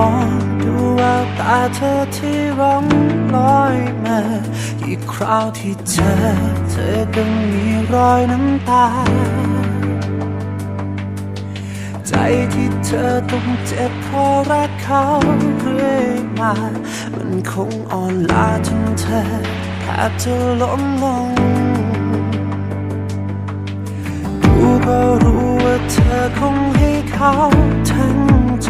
องดูแววตาเธอที่ร้องลอยมาอีกคราวที่เจอเธอก็มีรอยน้ำตา ใจที่เธอต้องเจ็บเพราะรักเขาเรื่อยมา มันคงอ่อนล้าจนเธอแทบจะล้มลงกูก็รู้ว่าเธอคงให้เขา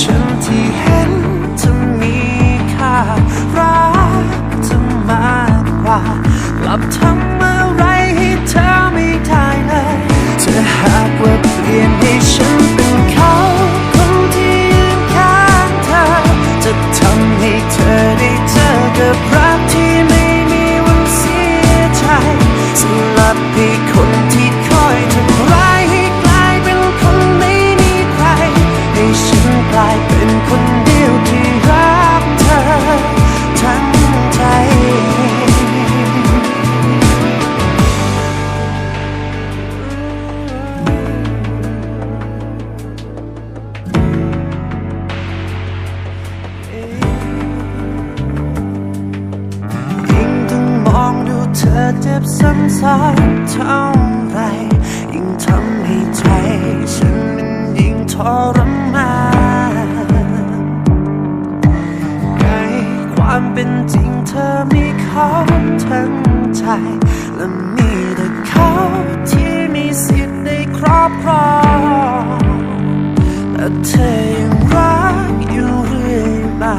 ฉันที่เห็น เจ็บซ้ำๆเท่าไร ยิ่งทำให้ใจฉันมันยิ่งทรมานในความเป็นจริงเธอมีเขาทั้งใจ และมีแต่เขาที่มีสิทธิ์ได้ครอบครองแต่เธอยังรักอยู่เรื่อยมา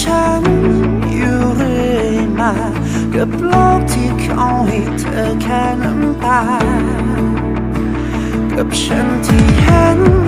ฉันอยู่เรื่อยมา กับโลกที่เขาให้เธอแค่น้ำตา กับฉันที่เห็น